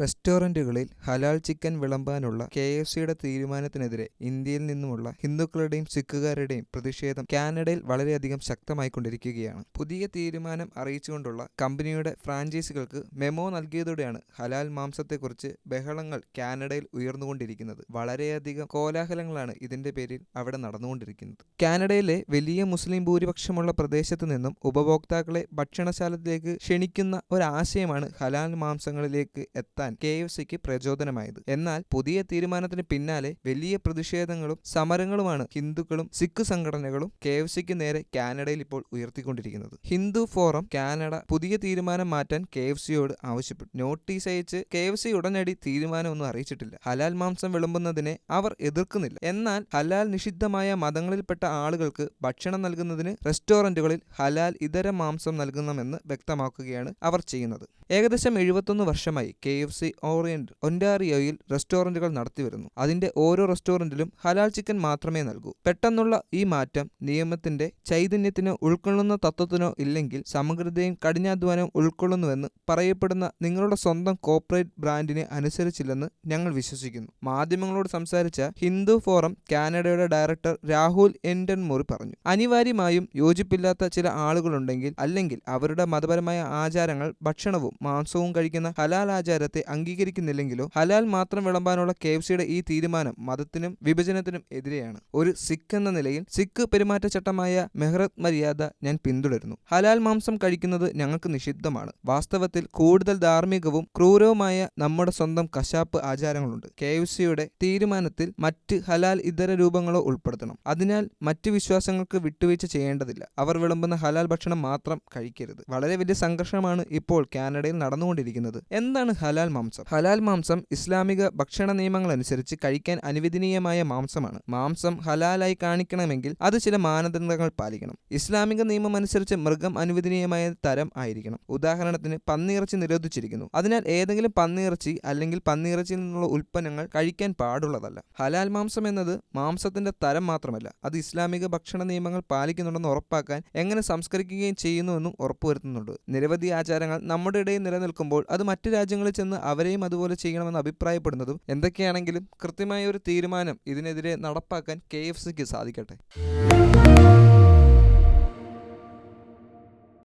റെസ്റ്റോറന്റുകളിൽ ഹലാൽ chicken വിളമ്പാനുള്ള K F സിയുടെ തീരുമാനത്തിനെതിരെ ഇന്ത്യയിൽ നിന്നുമുള്ള ഹിന്ദുക്കളുടെയും സിഖുകാരുടെയും പ്രതിഷേധം കാനഡയിൽ വളരെയധികം ശക്തമായിക്കൊണ്ടിരിക്കുകയാണ്. പുതിയ തീരുമാനം അറിയിച്ചുകൊണ്ടുള്ള കമ്പനിയുടെ ഫ്രാഞ്ചൈസികൾക്ക് മെമോ നൽകിയതോടെയാണ് ഹലാൽ മാംസത്തെക്കുറിച്ച് ബഹളങ്ങൾ കാനഡയിൽ ഉയർന്നുകൊണ്ടിരിക്കുന്നത്. വളരെയധികം കോലാഹലങ്ങളാണ് ഇതിന്റെ പേരിൽ അവിടെ നടന്നുകൊണ്ടിരിക്കുന്നത്. കാനഡയിലെ വലിയ മുസ്ലിം ഭൂരിപക്ഷമുള്ള പ്രദേശത്ത് നിന്നും ഉപഭോക്താക്കളെ ഭക്ഷണശാലത്തിലേക്ക് ക്ഷണിക്കുന്ന ഒരാശയമാണ് ഹലാൽ മാംസങ്ങളിലേക്ക് എത്താൻ കെ എഫ് സിക്ക് പ്രചോദനമായത്. എന്നാൽ പുതിയ തീരുമാനത്തിന് പിന്നാലെ വലിയ പ്രതിഷേധങ്ങളും സമരങ്ങളുമാണ് ഹിന്ദുക്കളും സിഖ് സംഘടനകളും കെ എഫ് സിക്ക് നേരെ കാനഡയിൽ ഇപ്പോൾ ഉയർത്തിക്കൊണ്ടിരിക്കുന്നത്. ഹിന്ദു ഫോറം കാനഡ പുതിയ തീരുമാനം മാറ്റാൻ കെ എഫ് സിയോട് ആവശ്യപ്പെട്ടു. നോട്ടീസ് അയച്ച് കെ എഫ് സി ഉടനടി തീരുമാനമൊന്നും അറിയിച്ചിട്ടില്ല. ഹലാൽ മാംസം വിളമ്പുന്നതിനെ അവർ എതിർക്കുന്നില്ല. എന്നാൽ ഹലാൽ നിഷിദ്ധമായ മതങ്ങളിൽപ്പെട്ട ആളുകൾക്ക് ഭക്ഷണം നൽകുന്നതിന് റെസ്റ്റോറന്റുകളിൽ ഹലാൽ ഇതര മാംസം നൽകുന്നമെന്ന് വ്യക്തമാക്കുകയാണ് അവർ ചെയ്യുന്നത്. ഏകദേശം എഴുപത്തൊന്ന് വർഷമായി കെ എഫ് സി ഓറിയന്റ് ഒന്റാറിയോയിൽ റെസ്റ്റോറന്റുകൾ നടത്തിവരുന്നു. അതിന്റെ ഓരോ റെസ്റ്റോറന്റിലും ഹലാൽ ചിക്കൻ മാത്രമേ നൽകൂ. പെട്ടെന്നുള്ള ഈ മാറ്റം നിയമത്തിന്റെ ചൈതന്യത്തിനോ ഉൾക്കൊള്ളുന്ന തത്വത്തിനോ ഇല്ലെങ്കിൽ സമഗ്രതയും കഠിനാധ്വാനവും ഉൾക്കൊള്ളുന്നുവെന്ന് പറയപ്പെടുന്ന നിങ്ങളുടെ സ്വന്തം കോർപ്പറേറ്റ് ബ്രാൻഡിനെ അനുസരിച്ചില്ലെന്ന് ഞങ്ങൾ വിശ്വസിക്കുന്നു. മാധ്യമങ്ങളോട് സംസാരിച്ച ഹിന്ദു ഫോറം കാനഡയുടെ ഡയറക്ടർ രാഹുൽ എൻഡൻമുറി പറഞ്ഞു. അനിവാര്യമായും യോജിപ്പില്ലാത്ത ചില ആളുകളുണ്ടെങ്കിൽ അല്ലെങ്കിൽ അവരുടെ മതപരമായ ആചാരങ്ങൾ ഭക്ഷണവും മാംസവും കഴിക്കുന്ന ഹലാൽ ആചാരത്തെ അംഗീകരിക്കുന്നില്ലെങ്കിലോ ഹലാൽ മാത്രം വിളമ്പാനുള്ള കെ എഫ് സിയുടെ ഈ തീരുമാനം മതത്തിനും വിഭജനത്തിനും എതിരെയാണ്. ഒരു സിഖ് എന്ന നിലയിൽ സിഖ് പെരുമാറ്റച്ചട്ടമായ മെഹ്റത് മര്യാദ ഞാൻ പിന്തുടരുന്നു. ഹലാൽ മാംസം കഴിക്കുന്നത് ഞങ്ങൾക്ക് നിഷിദ്ധമാണ്. വാസ്തവത്തിൽ കൂടുതൽ ധാർമ്മികവും ക്രൂരവുമായ നമ്മുടെ സ്വന്തം കശാപ്പ് ആചാരങ്ങളുണ്ട്. കെ എഫ് സിയുടെ തീരുമാനത്തിൽ മറ്റ് ഹലാൽ ഇതര രൂപങ്ങളോ ഉൾപ്പെടുത്തണം. അതിനാൽ മറ്റ് വിശ്വാസങ്ങൾക്ക് വിട്ടുവീഴ്ച ചെയ്യേണ്ടതില്ല. അവർ വിളമ്പുന്ന ഹലാൽ ഭക്ഷണം മാത്രം കഴിക്കരുത്. വളരെ വലിയ സംഘർഷമാണ് ഇപ്പോൾ കാനഡയിൽ നടന്നുകൊണ്ടിരിക്കുന്നത്. എന്താണ് ഹലാൽ മാംസം. ഹലാൽ മാംസം ഇസ്ലാമിക ഭക്ഷണ നിയമങ്ങൾ അനുസരിച്ച് കഴിക്കാൻ അനുവദനീയമായ മാംസമാണ്. മാംസം ഹലാലായി കാണിക്കണമെങ്കിൽ അത് ചില മാനദണ്ഡങ്ങൾ പാലിക്കണം. ഇസ്ലാമിക നിയമം അനുസരിച്ച് മൃഗം അനുവദനീയമായ തരം ആയിരിക്കണം. ഉദാഹരണത്തിന് പന്നിയിറച്ചി നിരോധിച്ചിരിക്കുന്നു. അതിനാൽ ഏതെങ്കിലും പന്നിയിറച്ചി അല്ലെങ്കിൽ പന്നിയിറച്ചിയിൽ നിന്നുള്ള ഉൽപ്പന്നങ്ങൾ കഴിക്കാൻ പാടുള്ളതല്ല. ഹലാൽ മാംസം എന്നത് മാംസത്തിന്റെ തരം മാത്രമല്ല. അത് ഇസ്ലാമിക ഭക്ഷണ നിയമങ്ങൾ പാലിക്കുന്നുണ്ടെന്ന് ഉറപ്പാക്കാൻ എങ്ങനെ സംസ്കരിക്കുകയും ചെയ്യുന്നുവെന്നും ഉറപ്പുവരുത്തുന്നുണ്ട്. നിരവധി ആചാരങ്ങൾ നമ്മുടെ ഇടയിൽ നിലനിൽക്കുമ്പോൾ അത് മറ്റു രാജ്യങ്ങളിൽ ചെന്ന് അവരെയും അതുപോലെ ചെയ്യണമെന്ന് അഭിപ്രായപ്പെടുന്നതും എന്തൊക്കെയാണെങ്കിലും കൃത്യമായ ഒരു തീരുമാനം ഇതിനെതിരെ നടപ്പാക്കാൻ കെ എഫ് സിക്ക് സാധിക്കട്ടെ.